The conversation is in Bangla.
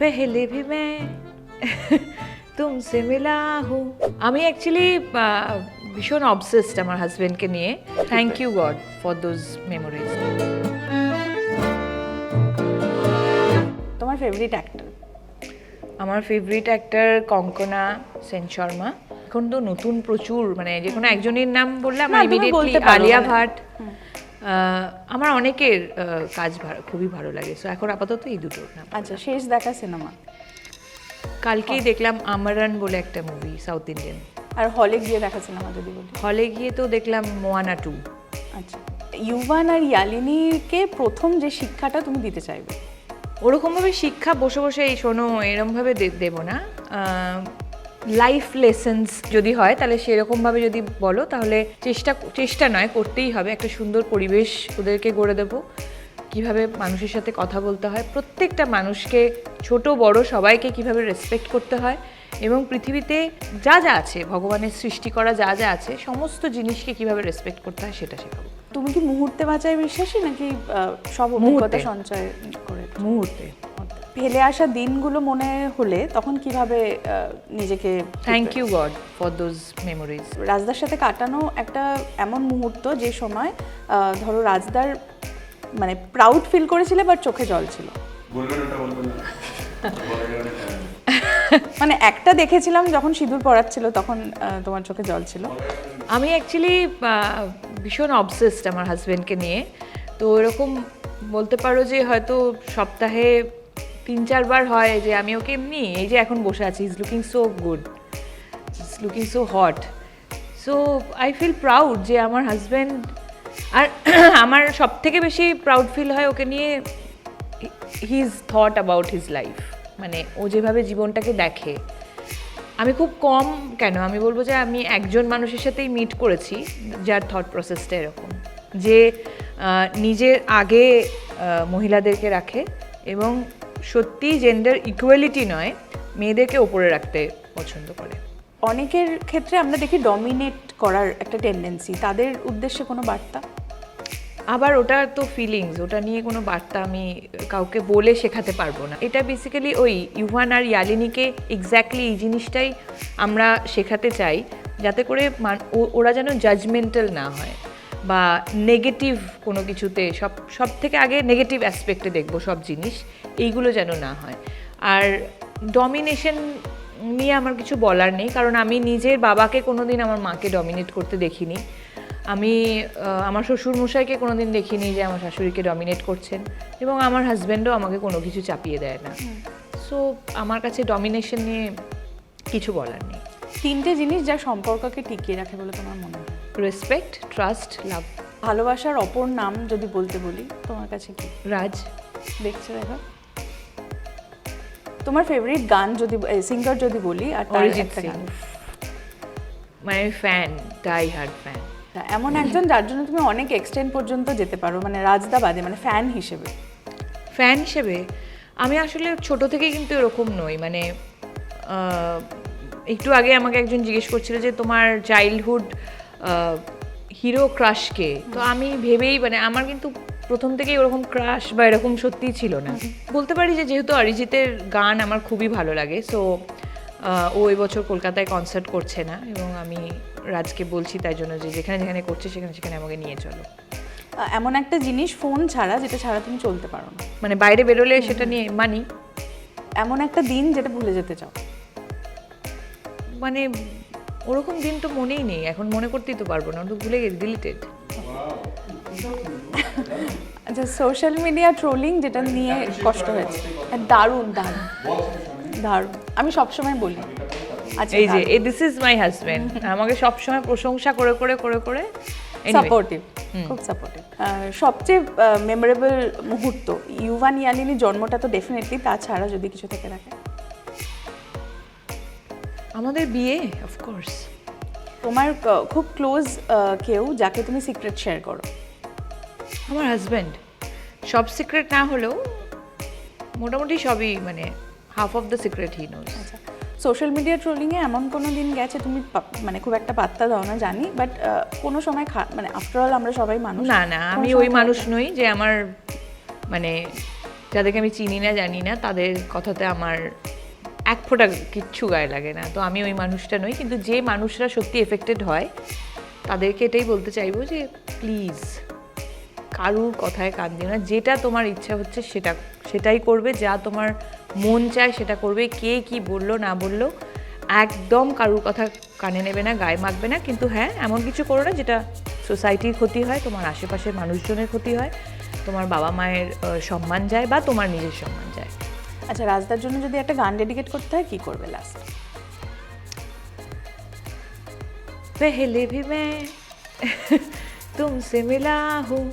পেহলে ভি মে তুমসে মিলা হু আমি অ্যাকচুয়ালি uh, ভীষণ অবসেসড আমার হাজব্যান্ডকে নিয়ে। Thank you God for those memories তোমার ফেভারিট অ্যাক্টর আমার ফেভারিট অ্যাক্টর কঙ্কনা সেন শর্মা এখন তো নতুন প্রচুর মানে যে কোনো একজনের নাম বললে আমার ইমিডিয়েটলি আলিয়া ভাট। আমার অনেকের কাজ খুবই ভালো লাগে। সো এখন আপাতত এই দুটো। আচ্ছা শেষ দেখা সিনেমা। কালকেই দেখলাম আমারান বলে একটা মুভি সাউথ ইন্ডিয়ান আর হলে গিয়ে দেখা সিনেমা যদি বলি। হলে গিয়ে তো দেখলাম মোয়ানা টু আচ্ছা ইউভান আর ইয়ালিনীকে প্রথম যে শিক্ষাটা তুমি দিতে চাইবে? ওরকমভাবে শিক্ষা বসে বসে এই শোনো এরমভাবে দেবো না। লাইফ লেসেন্স যদি হয় তাহলে সেরকমভাবে যদি বলো তাহলে চেষ্টা চেষ্টা নয় করতেই হবে। একটা সুন্দর পরিবেশ ওদেরকে গড়ে দেবো। কীভাবে মানুষের সাথে কথা বলতে হয় প্রত্যেকটা মানুষকে ছোট বড় সবাইকে কীভাবে রেসপেক্ট করতে হয় এবং পৃথিবীতে যা যা আছে ভগবানের সৃষ্টি করা যা যা আছে সমস্ত জিনিসকে কীভাবে রেসপেক্ট করতে হয় সেটা শেখাবো। তুমি কি মুহূর্তে বাঁচায় বিশ্বাসী নাকি সব অভিজ্ঞতা মুহূর্তে। সঞ্চয় করে? মুহূর্তে। ফেলে আসা দিনগুলো মনে হলে তখন কীভাবে নিজেকে thank you God for those memories রাজদার সাথে কাটানো একটা এমন মুহূর্ত যে সময় ধরো রাজদার মানে প্রাউড ফিল করেছিলে বাট চোখে জল ছিল। মানে একটা দেখেছিলাম যখন সিঁদুর পড়াচ্ছিল তখন তোমার চোখে জল ছিল। আমি অ্যাকচুয়ালি ভীষণ অবসেসড আমার হাজব্যান্ডকে নিয়ে। তো এরকম বলতে পারো যে হয়তো সপ্তাহে তিন চারবার হয় যে আমি ওকে এমনি এই যে এখন বসে আছি is looking so good is looking so hot so I feel proud যে আমার হাজব্যান্ড আর আমার সব থেকে বেশি প্রাউড ফিল হয় ওকে নিয়ে his thought about his life মানে ও যেভাবে জীবনটাকে দেখে। আমি খুব কম কেন? আমি বলব যে আমি একজন মানুষের সাথেই মিট করেছি, যার থট প্রসেসটা এরকম। যে নিজের আগে মহিলাদেরকে রাখে এবং সত্যি জেন্ডার ইকুয়ালিটি নয় মেয়েদেরকে ওপরে রাখতে পছন্দ করে। অনেকের ক্ষেত্রে আমরা দেখি ডমিনেট করার একটা টেন্ডেন্সি তাদের উদ্দেশ্যে কোনো বার্তা? আবার ওটা তো ফিলিংস ওটা নিয়ে কোনো বার্তা আমি কাউকে বলে শেখাতে পারব না। এটা বেসিক্যালি ওই ইউহান আর ইয়ালিনীকে এক্স্যাক্টলি এই জিনিসটাই আমরা শেখাতে চাই যাতে করে ওরা যেন জাজমেন্টাল না হয় বা নেগেটিভ কোনো কিছুতে সব সব থেকে আগে নেগেটিভ অ্যাসপেক্টে দেখব সব জিনিস। এইগুলো যেন না হয়। আর ডমিনেশন নিয়ে আমার কিছু বলার নেই কারণ আমি নিজের বাবাকে কোনো দিন আমার মাকে ডমিনেট করতে দেখিনি। আমি আমার শ্বশুর মশাইকে কোনোদিন দেখিনি যে আমার শাশুড়িকে ডমিনেট করছেন এবং আমার হাজব্যান্ডও আমাকে কোনো কিছু চাপিয়ে দেয় না। সো আমার কাছে ডমিনেশন নিয়ে কিছু বলার নেই। তিনটে জিনিস যা সম্পর্ককে টিকিয়ে রাখে বলে তোমার মনে হয়? রেসপেক্ট ট্রাস্ট লাভ ভালোবাসার অপর নাম যদি বলতে বলি তোমার কাছে কি? রাজ। দেখছ দেখো তোমার ফেভারিট গান যদি সিঙ্গার যদি বলি আর তার একটা গান। আমি ফ্যান ডাই হার্ড ফ্যান তা এমন একজন যার জন্য তুমি অনেক এক্সটেন্ড পর্যন্ত যেতে পারো মানে রাজদা বাদে মানে ফ্যান হিসেবে। ফ্যান হিসেবে? আমি আসলে ছোট থেকেই কিন্তু এরকম নই মানে একটু আগে আমাকে একজন জিজ্ঞেস করছিল যে তোমার চাইল্ডহুড হিরো ক্রাশকে তো আমি ভেবেই মানে আমার কিন্তু প্রথম থেকেই ওরকম ক্রাশ বা এরকম সত্যিই ছিল না। বলতে পারি যে যেহেতু অরিজিতের গান আমার খুবই ভালো লাগে সো ও এবছর কলকাতায় কনসার্ট করছে না এবং আমি রাজকে বলছি তাই জন্য যে যেখানে যেখানে করছে সেখানে সেখানে আমাকে নিয়ে চলো। এমন একটা জিনিস ফোন ছাড়া যেটা ছাড়া তুমি চলতে পারো না। মানে বাইরে বেরোলে সেটা নিয়ে মানি। এমন একটা দিন যেটা ভুলে যেতে চাও। মানে ওরকম দিন তো মনেই নেই এখন মনে করতেই তো পারব না ওটা ভুলে গেছি ডিলিটেড আচ্ছা সোশ্যাল মিডিয়া ট্রোলিং যেটা নিয়ে কষ্ট হয়েছে। হ্যাঁ, দারুণ দারুণ। দারুণ। আমি সবসময় বলি। আচ্ছা এই যে দিস ইজ মাই হাজব্যান্ড আমাকে সবসময় প্রশংসা করে করে করে করে। সাপোর্টিভ খুব সাপোর্টিভ সবচেয়ে মেমোরেবল মুহূর্ত ইউভান ইয়ালিনীর জন্মটা তো ডেফিনেটলি তাছাড়া যদি কিছু থেকে রাখে আমাদের বিয়ে অফকোর্স তোমার খুব ক্লোজ কেউ যাকে তুমি সিক্রেট শেয়ার করো। আমার হাজব্যান্ড সব সিক্রেট না হলেও মোটামুটি সবই মানে half of the secret he knows আচ্ছা সোশ্যাল মিডিয়া ট্রোলিংয়ে এমন কোনো দিন গেছে তুমি মানে খুব একটা পাত্তা দাও না জানি বাট কোনো সময় খা- মানে আফটার অল আমরা সবাই মানুষ না না আমি ওই মানুষ নই যে আমার মানে যাদেরকে আমি চিনি না জানি না তাদের কথাতে আমার এক ফোঁটা কিচ্ছু গায়ে লাগে না। তো আমি ওই মানুষটা নই কিন্তু যে মানুষরা সত্যি এফেক্টেড হয় তাদেরকে এটাই বলতে চাইব যে প্লিজ কারুর কথায় কান দিও না যেটা তোমার ইচ্ছা হচ্ছে সেটা সেটাই করবে যা তোমার মন চায় সেটা করবে কে কি বললো না বললো একদম কারুর কথা কানে নেবে না গায়ে মাখবে না কিন্তু হ্যাঁ এমন কিছু করো না যেটা সোসাইটির ক্ষতি হয় তোমার আশেপাশের মানুষজনের ক্ষতি হয় তোমার বাবা মায়ের আহ, সম্মান যায় বা তোমার নিজের সম্মান যায় আচ্ছা রাজদার জন্য যদি একটা গান ডেডিকেট করতে হয় কি করবে লাস্ট पहले भी मैं तुमसे मिला हूँ